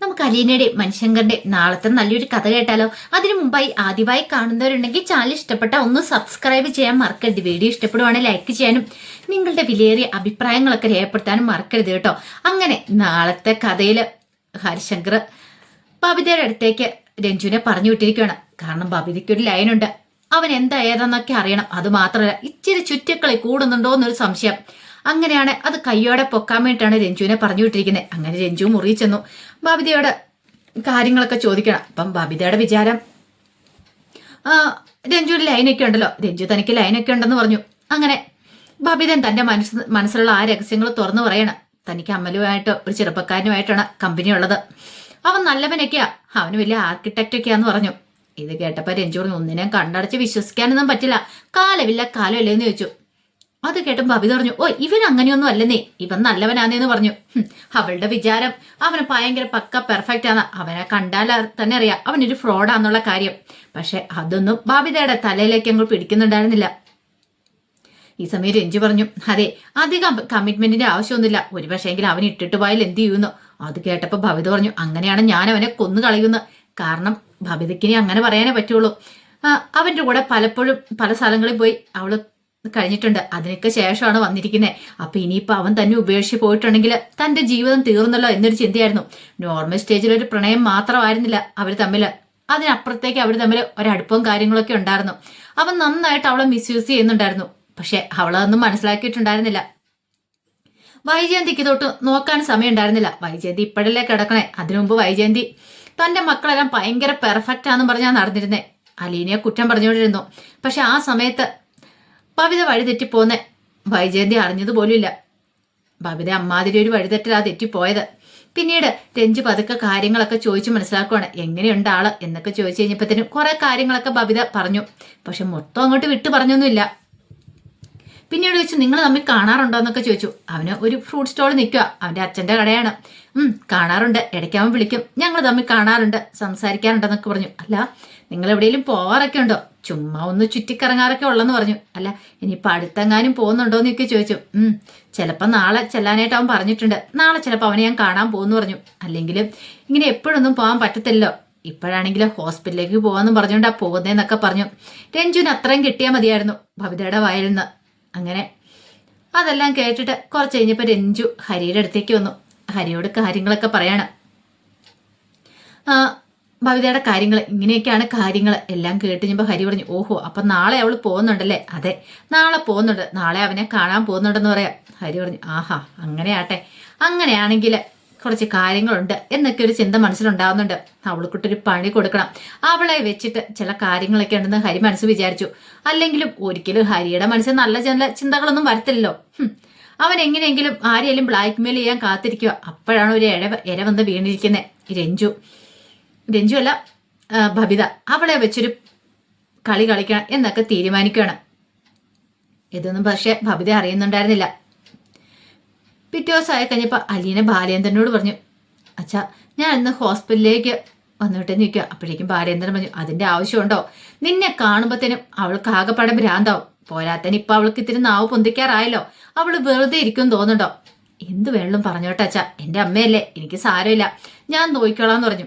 നമുക്ക് അലീനയുടെ മനുഷ്യങ്കറിന്റെ നാളത്തെ നല്ലൊരു കഥ കേട്ടാലോ? അതിനു മുമ്പായി ആദ്യമായി കാണുന്നവരുണ്ടെങ്കിൽ ചാനൽ ഇഷ്ടപ്പെട്ട ഒന്ന് സബ്സ്ക്രൈബ് ചെയ്യാൻ മറക്കരുത്. വീഡിയോ ഇഷ്ടപ്പെടുവാണെങ്കിൽ ലൈക്ക് ചെയ്യാനും നിങ്ങളുടെ വിലയേറിയ അഭിപ്രായങ്ങളൊക്കെ രേഖപ്പെടുത്താനും മറക്കരുത് കേട്ടോ. അങ്ങനെ നാളത്തെ കഥയിൽ ഹരിശങ്കർ ബബിതയുടെ അടുത്തേക്ക് രഞ്ജുവിനെ പറഞ്ഞു വിട്ടിരിക്കുകയാണ്. കാരണം ബബിതയ്ക്ക് ഒരു ലൈനുണ്ട് അവൻ എന്താ ഏതാന്നൊക്കെ അറിയണം. അത് മാത്രമല്ല ഇച്ചിരി ചുറ്റക്കളി കൂടുന്നുണ്ടോ എന്നൊരു സംശയം. അങ്ങനെയാണ് അത് കയ്യോടെ പൊക്കാൻ വേണ്ടിയിട്ടാണ് രഞ്ജുവിനെ പറഞ്ഞു വിട്ടിരിക്കുന്നത് അങ്ങനെ രഞ്ജു മുറി ചെന്നു. ബബിതയോട് കാര്യങ്ങളൊക്കെ ചോദിക്കണം. അപ്പം ബബിതയുടെ വിചാരം രഞ്ജുവിന് ലൈനൊക്കെ ഉണ്ടല്ലോ. രഞ്ജു തനിക്ക് ലൈനൊക്കെ ഉണ്ടെന്ന് പറഞ്ഞു. അങ്ങനെ ബബിതൻ തന്റെ മനസ്സ് മനസ്സിലുള്ള ആ രഹസ്യങ്ങൾ തുറന്നു പറയണം. തനിക്ക് അമ്മലുമായിട്ടോ ഒരു ചെറുപ്പക്കാരനുമായിട്ടാണ് കമ്പനി ഉള്ളത്. അവൻ നല്ലവനൊക്കെയാ. അവന് വലിയ ആർക്കിടെക്റ്റ് ഒക്കെയാന്ന് പറഞ്ഞു. ഇത് കേട്ടപ്പോ രഞ്ജു പറഞ്ഞു ഒന്നിനെയും കണ്ടടച്ച് വിശ്വസിക്കാനൊന്നും പറ്റില്ല. കാലമില്ല കാലമില്ല എന്ന് ചോദിച്ചു. അത് കേട്ടപ്പോ ബബിത പറഞ്ഞു ഓ ഇവൻ അങ്ങനെയൊന്നും അല്ലെന്നേ. ഇവൻ നല്ലവനാന്നേന്ന് പറഞ്ഞു. അവളുടെ വിചാരം അവന് ഭയങ്കര പക്ക പെർഫെക്റ്റ് ആണ് അവനെ കണ്ടാൽ തന്നെ അറിയാം. അവനൊരു ഫ്രോഡാന്നുള്ള കാര്യം. പക്ഷെ അതൊന്നും ബാബിതയുടെ തലയിലേക്ക് അങ്ങോട്ട് പിടിക്കുന്നുണ്ടായിരുന്നില്ല. ഈ സമയം രഞ്ജു പറഞ്ഞു അതെ അധികം കമ്മിറ്റ്മെന്റിന്റെ ആവശ്യമൊന്നുമില്ല. ഒരു പക്ഷേങ്കിൽ അവൻ ഇട്ടിട്ട് പോയാൽ എന്ത് ചെയ്യുന്നു? അത് കേട്ടപ്പോ ഭവിത പറഞ്ഞു അങ്ങനെയാണ് ഞാൻ അവനെ കൊന്നു കളയുന്നത്. കാരണം ഭവിതയ്ക്കിനി അങ്ങനെ പറയാനേ പറ്റുള്ളൂ. അവന്റെ കൂടെ പലപ്പോഴും പല സ്ഥലങ്ങളിൽ പോയി. അവൾ കഴിഞ്ഞിട്ടുണ്ട്. അതിനൊക്കെ ശേഷമാണ് വന്നിരിക്കുന്നത് അപ്പൊ ഇനിയിപ്പോ അവൻ തന്നെ ഉപേക്ഷിച്ച് പോയിട്ടുണ്ടെങ്കിൽ തന്റെ ജീവിതം തീർന്നല്ലോ എന്നൊരു ചിന്തയായിരുന്നു. നോർമൽ സ്റ്റേജിൽ ഒരു പ്രണയം മാത്രമായിരുന്നില്ല അവർ തമ്മിൽ അതിനപ്പുറത്തേക്ക് അവർ തമ്മിൽ ഒരടുപ്പവും കാര്യങ്ങളൊക്കെ ഉണ്ടായിരുന്നു. അവൻ നന്നായിട്ട് അവളെ മിസ്യൂസ് ചെയ്യുന്നുണ്ടായിരുന്നു. പക്ഷെ അവളതൊന്നും മനസ്സിലാക്കിയിട്ടുണ്ടായിരുന്നില്ല. വൈജയന്തിക്ക് തൊട്ട് നോക്കാൻ സമയം ഉണ്ടായിരുന്നില്ല വൈജയന്തി ഇപ്പോഴല്ലേ കിടക്കണേ? അതിനുമുമ്പ് വൈജയന്തി തന്റെ മക്കളെല്ലാം ഭയങ്കര പെർഫെക്റ്റ് ആണെന്ന് പറഞ്ഞാൽ നടന്നിരുന്നേ? അലീനയെ കുറ്റം പറഞ്ഞുകൊണ്ടിരുന്നു. പക്ഷെ ആ സമയത്ത് ഭവിത വഴി തെറ്റിപ്പോന്നെ. വൈജയന്തി അറിഞ്ഞതുപോലുമില്ല ഭവിത അമ്മാതിരി ഒരു വഴിതെറ്റലാ തെറ്റിപ്പോയത്. പിന്നീട് രഞ്ജു പതുക്കെ കാര്യങ്ങളൊക്കെ ചോദിച്ചു മനസ്സിലാക്കുവാണ്. എങ്ങനെയുണ്ട് ആൾ എന്നൊക്കെ ചോദിച്ചു കഴിഞ്ഞപ്പോഴത്തേനും കുറെ കാര്യങ്ങളൊക്കെ ബബിത പറഞ്ഞു. പക്ഷെ മൊത്തം അങ്ങോട്ട് വിട്ടു പറഞ്ഞൊന്നുമില്ല. പിന്നീട് ചോദിച്ചു നിങ്ങൾ തമ്മിൽ കാണാറുണ്ടോ? എന്നൊക്കെ ചോദിച്ചു. അവന് ഒരു ഫ്രൂട്ട് സ്റ്റോൾ നിൽക്കുക അവന്റെ അച്ഛന്റെ കടയാണ്. ഉം കാണാറുണ്ട്. ഇടയ്ക്ക് വിളിക്കും. ഞങ്ങൾ തമ്മിൽ കാണാറുണ്ട്. സംസാരിക്കാറുണ്ടെന്നൊക്കെ പറഞ്ഞു. അല്ല നിങ്ങൾ എവിടെയെങ്കിലും പോവാറൊക്കെ ഉണ്ടോ? ചുമ്മാ ഒന്ന് ചുറ്റിക്കറങ്ങാറൊക്കെ ഉള്ളെന്ന് പറഞ്ഞു. അല്ല ഇനിയിപ്പോൾ അടുത്തെങ്ങാനും പോകുന്നുണ്ടോ എന്നൊക്കെ ചോദിച്ചു. ഉം ചിലപ്പോൾ നാളെ ചെല്ലാനായിട്ട് അവൻ പറഞ്ഞിട്ടുണ്ട്. നാളെ ചിലപ്പോൾ അവനെ ഞാൻ കാണാൻ പോകുന്നു പറഞ്ഞു. അല്ലെങ്കിലും ഇങ്ങനെ എപ്പോഴൊന്നും പോകാൻ പറ്റത്തില്ലല്ലോ. ഇപ്പോഴാണെങ്കിൽ ഹോസ്പിറ്റലിലേക്ക് പോകാമെന്ന് പറഞ്ഞുകൊണ്ടാ പോകുന്നതെന്നൊക്കെ പറഞ്ഞു. രഞ്ജുവിന് അത്രയും കിട്ടിയാൽ മതിയായിരുന്നു. ഭവിതയുടെ വായിൽ നിന്ന് അങ്ങനെ അതെല്ലാം കേട്ടിട്ട് കുറച്ച് കഴിഞ്ഞപ്പോൾ രഞ്ജു ഹരിയുടെ അടുത്തേക്ക് വന്നു. ഹരിയോട് കാര്യങ്ങളൊക്കെ പറയാണ്. ഭവിതയുടെ കാര്യങ്ങൾ ഇങ്ങനെയൊക്കെയാണ് കാര്യങ്ങൾ എല്ലാം കേട്ട് കഴിഞ്ഞപ്പോൾ ഹരി പറഞ്ഞു ഓഹോ അപ്പം നാളെ അവൾ പോകുന്നുണ്ടല്ലേ? അതെ. നാളെ പോകുന്നുണ്ട്. നാളെ അവനെ കാണാൻ പോകുന്നുണ്ടെന്ന് പറയാം. ഹരി പറഞ്ഞു ആഹാ അങ്ങനെയാട്ടെ. അങ്ങനെയാണെങ്കിൽ കുറച്ച് കാര്യങ്ങളുണ്ട്. എന്നൊക്കെ ഒരു ചിന്ത മനസ്സിലുണ്ടാവുന്നുണ്ട്. അവൾക്കിട്ടൊരു പണി കൊടുക്കണം. അവളെ വെച്ചിട്ട് ചില കാര്യങ്ങളൊക്കെ ഉണ്ടെന്ന് ഹരി മനസ്സ് വിചാരിച്ചു. അല്ലെങ്കിലും ഒരിക്കലും ഹരിയുടെ മനസ്സിൽ നല്ല ചില ചിന്തകളൊന്നും വരത്തില്ലല്ലോ. അവൻ എങ്ങനെയെങ്കിലും ആരെയും ബ്ലാക്ക് മെയിൽ ചെയ്യാൻ കാത്തിരിക്കുക. അപ്പോഴാണ് ഒരു ഇഴ ഇര വന്ന് വീണിരിക്കുന്നത് രഞ്ജു രഞ്ജു അല്ല ആ, ബബിത അവളെ വെച്ചൊരു കളി കളിക്കണം എന്നൊക്കെ തീരുമാനിക്കുകയാണ്. ഇതൊന്നും പക്ഷേ ബബിത അറിയുന്നുണ്ടായിരുന്നില്ല. പിറ്റേ ആയി കഴിഞ്ഞപ്പോൾ അലീന ബാലേന്ദ്രനോട് പറഞ്ഞു അച്ഛാ ഞാൻ ഇന്ന് ഹോസ്പിറ്റലിലേക്ക് വന്നിട്ട് നിൽക്കുക. അപ്പോഴേക്കും ബാലേന്ദ്രൻ പറഞ്ഞു അതിന്റെ ആവശ്യമുണ്ടോ? നിന്നെ കാണുമ്പോഴത്തേനും അവൾക്ക് ആകെപ്പാടെ ഭ്രാന്താവും. പോരാത്തന് ഇപ്പം അവൾക്ക് ഇത്തിരി നാവ് പൊന്തിക്കാറായല്ലോ. അവൾ വെറുതെ ഇരിക്കും തോന്നുന്നുണ്ടോ? എന്ത് വേണം പറഞ്ഞോട്ടെ അച്ഛാ. എന്റെ അമ്മയല്ലേ. എനിക്ക് സാരമില്ല. ഞാൻ നോക്കിക്കോളാന്ന് പറഞ്ഞു.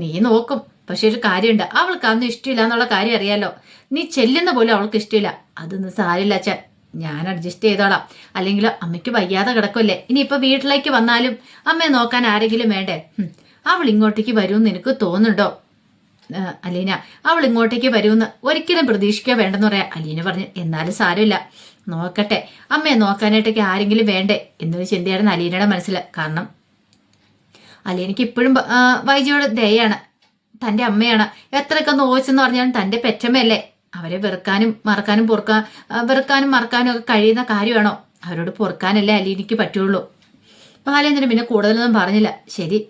നീ നോക്കും. പക്ഷെ ഒരു കാര്യമുണ്ട്. അവൾക്ക് അന്ന് ഇഷ്ടമില്ല എന്നുള്ള കാര്യം അറിയാലോ. നീ ചെല്ലുന്ന പോലും അവൾക്ക് ഇഷ്ടമില്ല അതൊന്നും സാരില്ല അച്ഛൻ. ഞാൻ അഡ്ജസ്റ്റ് ചെയ്തോളാം. അല്ലെങ്കിൽ അമ്മയ്ക്ക് വയ്യാതെ കിടക്കുമല്ലേ ഇനിയിപ്പോൾ വീട്ടിലേക്ക് വന്നാലും അമ്മയെ നോക്കാൻ ആരെങ്കിലും വേണ്ടേ? അവൾ ഇങ്ങോട്ടേക്ക് വരുമെന്ന് എനിക്ക് തോന്നുന്നുണ്ടോ? അലീന അവൾ ഇങ്ങോട്ടേക്ക് വരുമെന്ന് ഒരിക്കലും പ്രതീക്ഷിക്കുക വേണ്ടെന്ന് പറയാം. അലീന പറഞ്ഞു എന്നാലും സാരമില്ല. നോക്കട്ടെ. അമ്മയെ നോക്കാനായിട്ടൊക്കെ ആരെങ്കിലും വേണ്ടേ? എന്നൊരു ചിന്തയായിരുന്നു അലീനയുടെ മനസ്സിൽ കാരണം അലീനയ്ക്ക് ഇപ്പോഴും ബ- ആ, വൈജിയോട് ദയാണ് തന്റെ അമ്മയാണ്. എത്രയൊക്കെ നോച്ചെന്ന് പറഞ്ഞാലും തന്റെ പെറ്റമ്മയല്ലേ? അവരെ വെറുക്കാനും മറക്കാനും പൊറുക്കാൻ വെറുക്കാനും മറക്കാനും ഒക്കെ കഴിയുന്ന കാര്യമാണോ? അവരോട് പൊറുക്കാനല്ലേ അലീനയ്ക്ക് പറ്റുള്ളൂ. ബാലേന്ദ്രൻ പിന്നെ കൂടുതലൊന്നും പറഞ്ഞില്ല. ശരി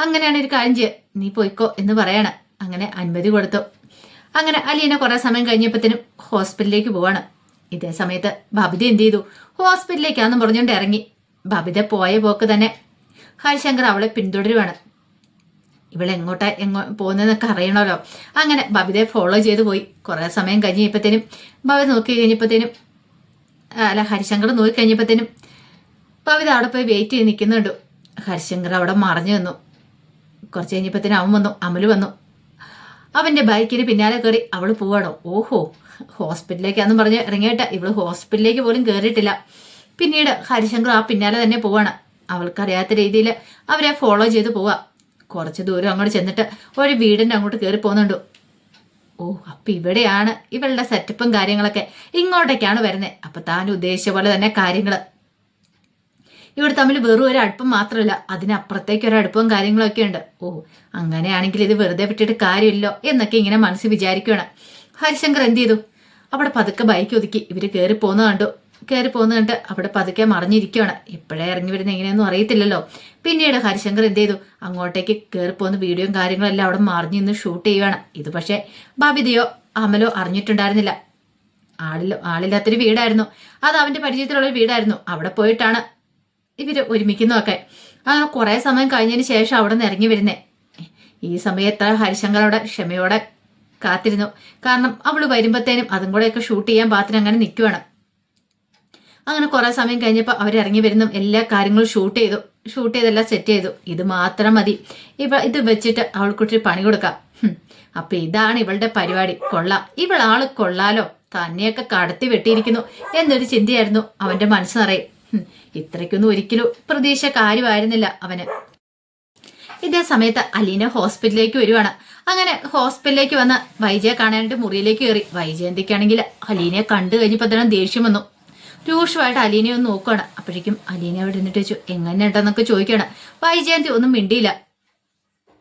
അങ്ങനെയാണ് ഒരു കാര്യം ചെയ്യുക നീ പോയിക്കോ എന്ന് പറയാണ്. അങ്ങനെ അനുമതി കൊടുത്തു. അങ്ങനെ അലീന കുറേ സമയം കഴിഞ്ഞപ്പോഴത്തേനും ഹോസ്പിറ്റലിലേക്ക് പോവാണ്. ഇതേ സമയത്ത് ബബിത എന്ത് ചെയ്തു? ഹോസ്പിറ്റലിലേക്കാന്നും പറഞ്ഞുകൊണ്ട് ഇറങ്ങി. ബബിത പോയ പോക്ക് തന്നെ ഹരിശങ്കർ അവളെ പിന്തുടരുവാണ്. ഇവിടെ എങ്ങോട്ടാ എങ്ങോ പോകുന്നതെന്നൊക്കെ അറിയണമല്ലോ. അങ്ങനെ ബബിതയെ ഫോളോ ചെയ്ത് പോയി. കുറേ സമയം കഴിഞ്ഞപ്പോഴത്തേനും ബബിത നോക്കി കഴിഞ്ഞപ്പോഴത്തേനും അല്ല ഹരിശങ്കർ നോക്കി കഴിഞ്ഞപ്പോഴത്തേനും ബബിത അവിടെ പോയി വെയിറ്റ് ചെയ്ത് നിൽക്കുന്നുണ്ട്. ഹരിശങ്കർ അവിടെ മറഞ്ഞു വന്നു കുറച്ച് കഴിഞ്ഞപ്പോഴത്തേനും അവൻ വന്നു അമൽ വന്നു. അവന്റെ ബൈക്കിന് പിന്നാലെ കയറി അവൾ പോവാണോ. ഓഹോ ഹോസ്പിറ്റലിലേക്കാന്നും പറഞ്ഞ് ഇറങ്ങിയിട്ട്. ഇവൾ ഹോസ്പിറ്റലിലേക്ക് പോലും കയറിയിട്ടില്ല. പിന്നീട് ഹരിശങ്കർ ആ പിന്നാലെ തന്നെ പോവാണ്. അവൾക്കറിയാത്ത രീതിയിൽ അവരെ ഫോളോ ചെയ്ത് പോവാ. കുറച്ച് ദൂരം അങ്ങോട്ട് ചെന്നിട്ട് ഒരു വീടിന്റെ അങ്ങോട്ട് കയറി പോകുന്നുണ്ട്. ഓ അപ്പൊ ഇവിടെയാണ് ഇവളുടെ സെറ്റപ്പും കാര്യങ്ങളൊക്കെ ഇങ്ങോട്ടേക്കാണ് വരുന്നത് അപ്പൊ താൻ ഉദ്ദേശിച്ച പോലെ തന്നെ കാര്യങ്ങൾ. ഇവിടെ തമ്മിൽ വെറും ഒരു അടുപ്പം മാത്രമല്ല അതിനപ്പുറത്തേക്ക് ഒരു അടുപ്പവും കാര്യങ്ങളൊക്കെ ഉണ്ട്. ഓ അങ്ങനെയാണെങ്കിൽ ഇത് വെറുതെ വിട്ടിട്ട് കാര്യമില്ലോ എന്നൊക്കെ ഇങ്ങനെ മനസ്സിൽ വിചാരിക്കുകയാണ് ഹരിശങ്കർ എന്ത് ചെയ്തു? അവിടെ പതുക്കെ ബൈക്ക് ഒതുക്കി. ഇവർ കയറി പോകുന്നത് കണ്ടു. കയറി പോകുന്ന കണ്ട് അവിടെ പതുക്കെ മറിഞ്ഞിരിക്കുകയാണ് എപ്പോഴേ ഇറങ്ങി വരുന്ന എങ്ങനെയൊന്നും അറിയത്തില്ലല്ലോ. പിന്നീട് ഹരിശങ്കർ എന്ത് ചെയ്തു? അങ്ങോട്ടേക്ക് കയറി പോകുന്ന വീഡിയോയും കാര്യങ്ങളെല്ലാം അവിടെ മറിഞ്ഞു നിന്ന് ഷൂട്ട് ചെയ്യുകയാണ് ഇത് പക്ഷേ ബബിതയോ അമലോ അറിഞ്ഞിട്ടുണ്ടായിരുന്നില്ല. ആളിലോ ആളില്ലാത്തൊരു വീടായിരുന്നു. അത് അവന്റെ പരിചയത്തിലുള്ള വീടായിരുന്നു. അവിടെ പോയിട്ടാണ് ഇവർ ഒരുമിക്കുന്നതൊക്കെ. അങ്ങനെ കുറെ സമയം കഴിഞ്ഞതിന് ശേഷം അവിടെ നിന്ന് ഇറങ്ങി വരുന്നേ. ഈ സമയത്ത് ഹരിശങ്കറോടെ ക്ഷമയോടെ കാത്തിരുന്നു. കാരണം അവൾ വരുമ്പത്തേനും അതും കൂടെയൊക്കെ ഷൂട്ട് ചെയ്യാൻ പാത്രം അങ്ങനെ നിൽക്കുവാണ് അങ്ങനെ കുറെ സമയം കഴിഞ്ഞപ്പോൾ അവർ ഇറങ്ങി വരുന്നു. എല്ലാ കാര്യങ്ങളും ഷൂട്ട് ചെയ്തു. ഷൂട്ട് ചെയ്തെല്ലാം സെറ്റ് ചെയ്തു. ഇത് മാത്രം മതി. ഇവ ഇത് വെച്ചിട്ട് അവൾക്കുട്ടി പണി കൊടുക്കാം. അപ്പൊ ഇതാണ് ഇവളുടെ പരിപാടി. കൊള്ളാം. ആൾ കൊള്ളാലോ. തന്നെയൊക്കെ കടത്തി വെട്ടിയിരിക്കുന്നു എന്നൊരു ചിന്തയായിരുന്നു അവന്റെ മനസ്സ് നിറയും. ഇത്രയ്ക്കൊന്നും ഒരിക്കലും പ്രതീക്ഷ കാര്യമായിരുന്നില്ല അവന്. ഇതേ സമയത്ത് അലീന ഹോസ്പിറ്റലിലേക്ക് വരുവാണ്. അങ്ങനെ ഹോസ്പിറ്റലിലേക്ക് വന്ന് വൈജയെ കാണാനായിട്ട് മുറിയിലേക്ക് കയറി. വൈജയന്തിക്കാണെങ്കിൽ അലീനയെ കണ്ടു കഴിഞ്ഞപ്പോൾ തന്നെ ദേഷ്യം വന്നു. രൂക്ഷമായിട്ട് അലീനയെ ഒന്ന് നോക്കുകയാണ് അപ്പോഴേക്കും അലീന അവിടെ നിന്നിട്ട് വെച്ചു എങ്ങനെയുണ്ടെന്നൊക്കെ ചോദിക്കുകയാണ്. വൈജയന്തി ഒന്നും മിണ്ടിയില്ല.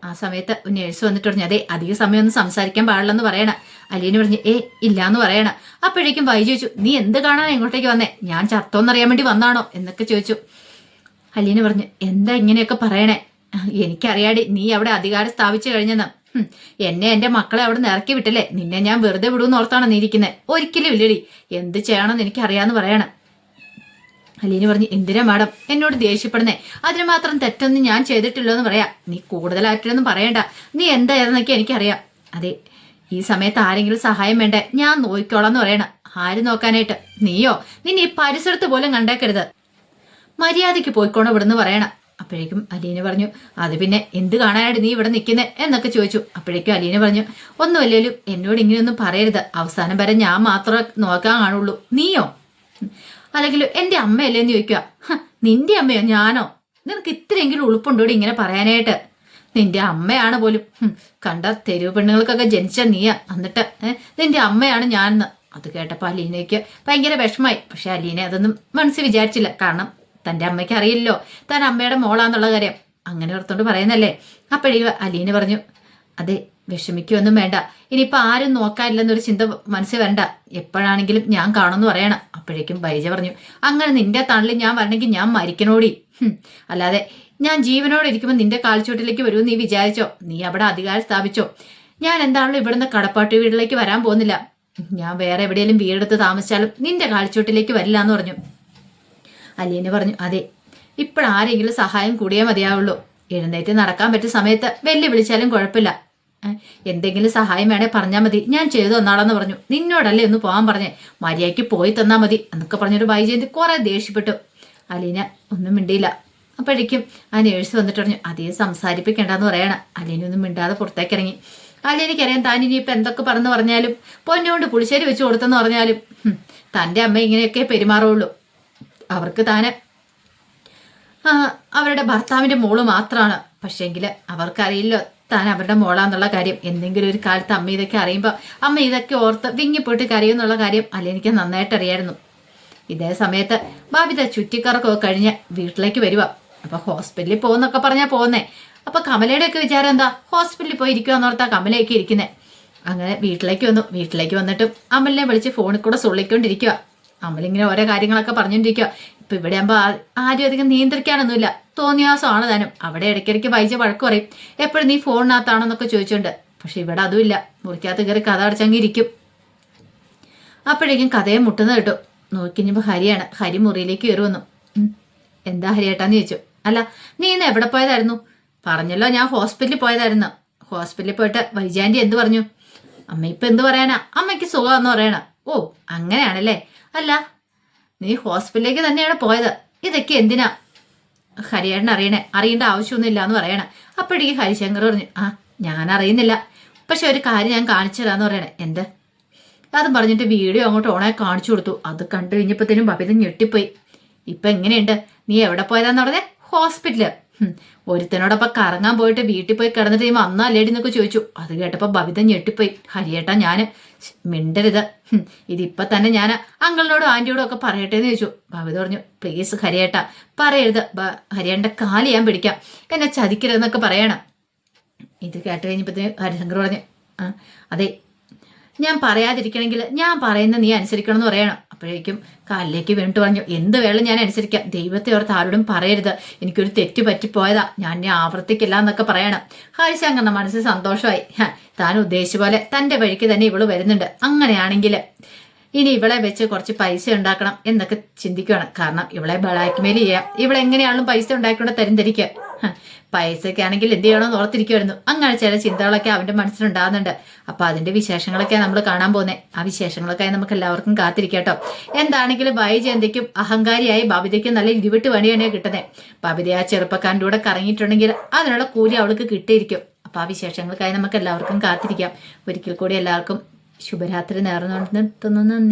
ആ സമയത്ത് നേഴ്സ് വന്നിട്ട് പറഞ്ഞു അതെ അധിക സമയം ഒന്നും സംസാരിക്കാൻ പാടില്ലെന്ന് പറയണ. അലീന പറഞ്ഞു ഏ ഇല്ലാന്ന് പറയണ. അപ്പോഴേക്കും വൈ ചോദിച്ചു നീ എന്ത് കാണാൻ എങ്ങോട്ടേക്ക് വന്നേ? ഞാൻ ചത്തോന്നറിയാൻ വേണ്ടി വന്നാണോ? എന്നൊക്കെ ചോദിച്ചു. അലീന പറഞ്ഞു എന്താ ഇങ്ങനെയൊക്കെ പറയണേ? എനിക്കറിയാടി നീ അവിടെ അധികാരം സ്ഥാപിച്ചു കഴിഞ്ഞെന്ന്. എന്നെ എന്റെ മക്കളെ അവിടെ നിന്ന് ഇറക്കി വിട്ടല്ലേ? നിന്നെ ഞാൻ വെറുതെ വിടുമെന്ന് ഓർത്താണ് നീ ഇരിക്കുന്നത് ഒരിക്കലും ഇല്ലടി. എന്ത് ചെയ്യണമെന്ന് എനിക്കറിയാന്ന് പറയണം. അലീന പറഞ്ഞു എന്തിനാ മാഡം എന്നോട് ദേഷ്യപ്പെടുന്നേ? അതിന് മാത്രം തെറ്റൊന്നും ഞാൻ ചെയ്തിട്ടില്ലെന്ന് പറയാം. നീ കൂടുതലായിട്ടൊന്നും പറയണ്ട. നീ എന്തായിരുന്നൊക്കെ എനിക്കറിയാം. അതെ ഈ സമയത്ത് ആരെങ്കിലും സഹായം വേണ്ടേ? ഞാൻ നോക്കിക്കോളാം എന്ന് പറയണം. ആര് നോക്കാനായിട്ട്? നീയോ? നിന്നെ ഈ പരിസരത്ത് പോലും കണ്ടേക്കരുത്. മര്യാദയ്ക്ക് പോയിക്കോണം ഇവിടുന്ന് പറയണം. അപ്പോഴേക്കും അലീന പറഞ്ഞു അത് പിന്നെ എന്ത് കാണാനായിട്ട് നീ ഇവിടെ നിൽക്കുന്നേ എന്നൊക്കെ ചോദിച്ചു. അപ്പോഴേക്കും അലീന പറഞ്ഞു ഒന്നുമല്ലേലും എന്നോട് ഇങ്ങനെയൊന്നും പറയരുത്. അവസാനം വരെ ഞാൻ മാത്രമേ നോക്കാൻ കാണുള്ളൂ നീയോ? അല്ലെങ്കിൽ എന്റെ അമ്മയല്ലേ എന്ന് ചോദിക്കുക. "ഹ, നിന്റെ അമ്മയോ ഞാനോ? നിനക്ക് ഇത്രയെങ്കിലും ഉളുപ്പുണ്ടോടി ഇങ്ങനെ പറയാനായിട്ട്? നിന്റെ അമ്മയാണ് പോലും. കണ്ട തെരുവ് പെണ്ണുങ്ങൾക്കൊക്കെ ജനിച്ച നീയാ. എന്നിട്ട് നിന്റെ അമ്മയാണ് ഞാനെന്ന്. അത് കേട്ടപ്പോൾ അലീനയ്ക്ക് ഭയങ്കര വിഷമായി പക്ഷെ അലീന അതൊന്നും മനസ്സിൽ വിചാരിച്ചില്ല. കാരണം തന്റെ അമ്മയ്ക്ക് അറിയില്ലല്ലോ താൻ അമ്മയുടെ മോളാന്നുള്ള കാര്യം. അങ്ങനെ ഓർത്തോണ്ട് പറയുന്നല്ലേ. അപ്പോഴേ അലീന പറഞ്ഞു അതെ വിഷമിക്കൊന്നും വേണ്ട. ഇനിയിപ്പൊ ആരും നോക്കാനില്ലെന്നൊരു ചിന്ത മനസ്സിൽ വരണ്ട. എപ്പോഴാണെങ്കിലും ഞാൻ കാണുമെന്ന് പറയണം. അപ്പോഴേക്കും ബൈജ പറഞ്ഞു അങ്ങനെ നിന്റെ തണലിൽ ഞാൻ വരണമെങ്കിൽ ഞാൻ മരിക്കണോടി. അല്ലാതെ ഞാൻ ജീവനോടെ ഇരിക്കുമ്പോൾ നിന്റെ കാൽച്ചുവട്ടിലേക്ക് വരുമെന്ന് നീ വിചാരിച്ചോ? നീ അവിടെ അധികാരം സ്ഥാപിച്ചോ? ഞാൻ എന്താണല്ലോ ഇവിടുന്ന് കടപ്പാട്ട് വീട്ടിലേക്ക് വരാൻ പോകുന്നില്ല. ഞാൻ വേറെ എവിടെയെങ്കിലും വീടെടുത്ത് താമസിച്ചാലും നിന്റെ കാൽച്ചുവട്ടിലേക്ക് വരില്ല എന്ന് പറഞ്ഞു. അലീന പറഞ്ഞു അതെ ഇപ്പോഴാരെങ്കിലും സഹായം കൂടിയേ മതിയാവുള്ളൂ. എഴുന്നേറ്റ് നടക്കാൻ പറ്റിയ സമയത്ത് വെല്ലു വിളിച്ചാലും കുഴപ്പമില്ല. എന്തെങ്കിലും സഹായം വേണേ പറഞ്ഞാൽ മതി. ഞാൻ ചെയ്തു തന്നാളെന്ന് പറഞ്ഞു. നിന്നോടല്ലേ ഒന്ന് പോകാൻ പറഞ്ഞേ. മര്യാദയ്ക്ക് പോയി തന്നാൽ മതി എന്നൊക്കെ പറഞ്ഞൊരു വൈജയന്തി കുറെ ദേഷ്യപ്പെട്ടു. അലീന ഒന്നും മിണ്ടിയില്ല. അപ്പോഴേക്കും ആ നേഴ്സ് വന്നിട്ട് പറഞ്ഞു അതേ സംസാരിപ്പിക്കേണ്ടെന്ന് പറയണം. അലീന ഒന്നും മിണ്ടാതെ പുറത്തേക്ക് ഇറങ്ങി അലീനയ്ക്കറിയാം താൻ ഇനിയിപ്പോൾ എന്തൊക്കെ പറഞ്ഞു പറഞ്ഞാലും പൊന്നുകൊണ്ട് പുളിശ്ശേരി വെച്ച് കൊടുത്തെന്ന് പറഞ്ഞാലും തന്റെ അമ്മ ഇങ്ങനെയൊക്കെ പെരുമാറുള്ളൂ. അവർക്ക് താനെ അവരുടെ ഭർത്താവിന്റെ മോൾ മാത്രമാണ് പക്ഷേങ്കിൽ അവർക്കറിയില്ലോ താൻ അവരുടെ മോളാന്നുള്ള കാര്യം എന്തെങ്കിലും ഒരു കാലത്ത് അമ്മ ഇതൊക്കെ അറിയുമ്പോൾ അമ്മ ഇതൊക്കെ ഓർത്ത് വിങ്ങിപ്പോയിട്ട് കരയുന്നുള്ള കാര്യം അല്ലെനിക്ക് നന്നായിട്ട് അറിയായിരുന്നു. ഇതേ സമയത്ത് ബാബിത ചുറ്റിക്കറക്കൊക്കെ കഴിഞ്ഞ് വീട്ടിലേക്ക് വരുക അപ്പൊ ഹോസ്പിറ്റലിൽ പോകുന്നൊക്കെ പറഞ്ഞാൽ പോകുന്നേ അപ്പൊ കമലയുടെ ഒക്കെ വിചാരം എന്താ? ഹോസ്പിറ്റലിൽ പോയി ഇരിക്കുവാന്നോർത്താ കമലയൊക്കെ ഇരിക്കുന്നേ. അങ്ങനെ വീട്ടിലേക്ക് വന്നു. വീട്ടിലേക്ക് വന്നിട്ടും അമലിനെ വിളിച്ച് ഫോണിൽ കൂടെ സുള്ളിക്കൊണ്ടിരിക്കുക അമലിങ്ങനെ ഓരോ കാര്യങ്ങളൊക്കെ പറഞ്ഞുകൊണ്ടിരിക്കുക ഇപ്പൊ ഇവിടെ ആകുമ്പോൾ ആരും അധികം നിയന്ത്രിക്കാനൊന്നുമില്ല. തോന്നിയാസമാണ് താനും അവിടെ ഇടയ്ക്കിടയ്ക്ക് വൈജ വഴക്ക് പറയും. എപ്പോഴും നീ ഫോണിനകത്താണെന്നൊക്കെ ചോദിച്ചുണ്ട്. പക്ഷെ ഇവിടെ അതുമില്ല. മുറിക്കകത്ത് കയറി കഥ അടച്ചങ്ങിരിക്കും അപ്പോഴേക്കും കഥയെ മുട്ടുന്ന കേട്ടു. നോക്കിഞ്ഞപ്പോൾ ഹരിയാണ്. ഹരി മുറിയിലേക്ക് കയറി വന്നു. എന്താ ഹരിയേട്ടാന്ന് ചോദിച്ചു. അല്ല നീ ഇന്ന് എവിടെ പോയതായിരുന്നു? പറഞ്ഞല്ലോ ഞാൻ ഹോസ്പിറ്റലിൽ പോയതായിരുന്നു. ഹോസ്പിറ്റലിൽ പോയിട്ട് വൈജാന്റി എന്ത് പറഞ്ഞു? അമ്മ ഇപ്പൊ എന്ത് പറയാനാ? അമ്മയ്ക്ക് സുഖമെന്ന് പറയണ. ഓ അങ്ങനെയാണല്ലേ. അല്ല നീ ഹോസ്പിറ്റലിലേക്ക് തന്നെയാണ് പോയത്. ഇതൊക്കെ എന്തിനാ? ഹരിയേട്ടൻ അറിയണേ. അറിയേണ്ട ആവശ്യമൊന്നും ഇല്ല എന്ന് പറയണേ. അപ്പോഴേക്ക് ഹരിശങ്കർ പറഞ്ഞു ആ ഞാൻ അറിയുന്നില്ല. പക്ഷെ ഒരു കാര്യം ഞാൻ കാണിച്ചു തരാന്ന് പറയണേ. എന്ത്? അതും പറഞ്ഞിട്ട് വീഡിയോ അങ്ങോട്ട് ഓണായി കാണിച്ചു കൊടുത്തു. അത് കണ്ടു കഴിഞ്ഞപ്പോഴത്തേനും ബബിത ഞെട്ടിപ്പോയി. ഇപ്പൊ എങ്ങനെയുണ്ട്? നീ എവിടെ പോയതാന്ന് പറഞ്ഞേ? ഹോസ്പിറ്റൽ. ഒരുത്തനോടൊപ്പം കറങ്ങാൻ പോയിട്ട് വീട്ടിൽ പോയി കിടന്നിട്ട് നീ വന്നാലേടി എന്നൊക്കെ ചോദിച്ചു. അത് കേട്ടപ്പോ ബബിത ഞെട്ടിപ്പോയി. ഹരിയേട്ടാ ശ്ശ്, മിണ്ടരുത്. ഹും, ഇതിപ്പൊ തന്നെ ഞാൻ അങ്കിളിനോടും ആന്റിയോടും ഒക്കെ പറയട്ടെ എന്ന് ചോദിച്ചു. ബബിത പറഞ്ഞു പ്ലീസ് ഹരിയേട്ട പറയരുത്. ഹരിയേട്ട കാൽ ഞാൻ പിടിക്കാം. എന്നെ ചതിക്കരുതെന്നൊക്കെ പറയണം. ഇത് കേട്ട് കഴിഞ്ഞപ്പോഴത്തേന് ഹരിശങ്കർ പറഞ്ഞു അതെ ഞാൻ പറയാതിരിക്കണമെങ്കിൽ ഞാൻ പറയുന്ന നീ അനുസരിക്കണം എന്ന് പറയണം. അപ്പോഴേക്കും കാലിലേക്ക് വീണിട്ട് പറഞ്ഞു എന്ത് വേള ഞാൻ അനുസരിക്കാം. ദൈവത്തെ ഓർത്ത് ആരോടും പറയരുത്. എനിക്കൊരു തെറ്റ് പറ്റിപ്പോയതാ. ഞാൻ ഇനി ആവർത്തിക്കില്ല എന്നൊക്കെ പറയണം. ഹരിശങ്കറിന്റെ മനസ്സിൽ സന്തോഷമായി. താൻ ഉദ്ദേശിച്ച പോലെ തന്റെ വഴിക്ക് തന്നെ ഇവൾ വരുന്നുണ്ട്. അങ്ങനെയാണെങ്കിൽ ഇനി ഇവളെ വെച്ച് കുറച്ച് പൈസ ഉണ്ടാക്കണം എന്നൊക്കെ ചിന്തിക്കുകയാണ് കാരണം ഇവളെ ബ്ലാക്ക്മെയിൽ ചെയ്യാം. ഇവളെ എങ്ങനെയാണെങ്കിലും പൈസ ഉണ്ടാക്കിക്കൊണ്ട് പൈസയൊക്കെ ആണെങ്കിൽ എന്ത് ചെയ്യണമെന്ന് ഓർത്തിരിക്കുമായിരുന്നു അങ്ങനെ ചില ചിന്തകളൊക്കെ അവന്റെ മനസ്സിലുണ്ടാകുന്നുണ്ട്. അപ്പൊ അതിന്റെ വിശേഷങ്ങളൊക്കെ നമ്മൾ കാണാൻ പോകുന്നത് ആ വിശേഷങ്ങളൊക്കെ നമുക്ക് എല്ലാവർക്കും കാത്തിരിക്കട്ടോ എന്താണെങ്കിലും വൈജയന്തിക്കും അഹങ്കാരിയായി ബബിതയ്ക്കും നല്ല ഇരുവിട്ട് പണിയാണ് കിട്ടുന്നത് ബബിത ആ ചെറുപ്പക്കാരന്റെ കൂടെ കറങ്ങിയിട്ടുണ്ടെങ്കിൽ അതിനുള്ള കൂലി അവൾക്ക് കിട്ടിയിരിക്കും. അപ്പൊ ആ വിശേഷങ്ങൾക്കായി നമുക്ക് എല്ലാവർക്കും കാത്തിരിക്കാം. ഒരിക്കൽ കൂടി എല്ലാവർക്കും ശുഭരാത്രി നേർന്നുകൊണ്ട് നിർത്തുന്നു